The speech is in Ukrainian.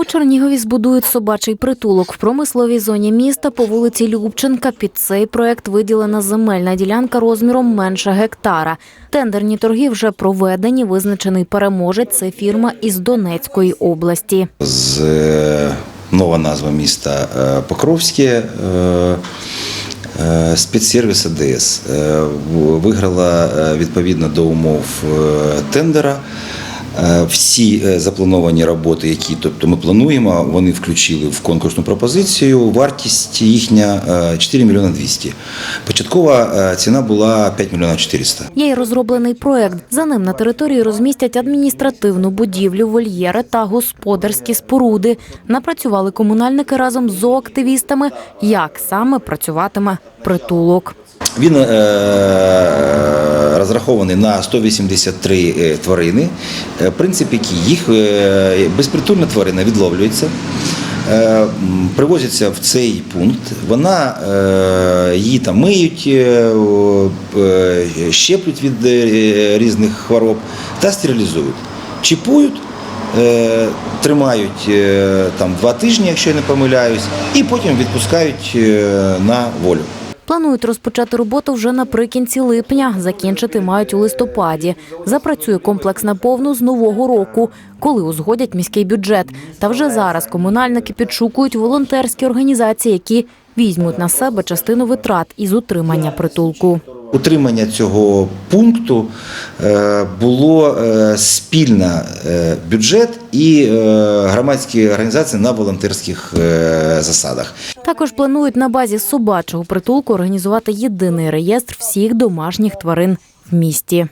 У Чернігові збудують собачий притулок в промисловій зоні міста по вулиці Любченка. Під цей проект виділена земельна ділянка розміром менше гектара. Тендерні торги вже проведені. Визначений переможець це фірма із Донецької області. з е, нова назва міста е, Покровське. е, Спецсервіс АДС виграла відповідно до умов тендера. Е, Всі е, заплановані роботи, які тобто ми плануємо, вони включили в конкурсну пропозицію. Вартість їхня е, 4 мільйони 200. Початкова е, ціна була 5 мільйонів 400. Є й розроблений проект. За ним на території розмістять адміністративну будівлю, вольєри та господарські споруди. Напрацювали комунальники разом з зооактивістами, як саме працюватиме притулок. Він е, розрахований на 183 е, тварини. Е, Принцип який їх е, безпритульна тварина відловлюється. м, Привозиться в цей пункт, вона її там миють, щеплють від різних хвороб та стерилізують. Чіпують, тримають там два тижні, якщо я не помиляюсь, і потім відпускають на волю. Планують розпочати роботу вже наприкінці липня. Закінчити мають у листопаді. Запрацює комплекс наповну з нового року, коли узгодять міський бюджет. Та вже зараз комунальники підшукують волонтерські організації, які візьмуть на себе частину витрат із утримання притулку. Утримання цього пункту е, було е, спільна е, бюджет і громадські організації на волонтерських засадах. Також планують на базі собачого притулку організувати єдиний реєстр всіх домашніх тварин в місті.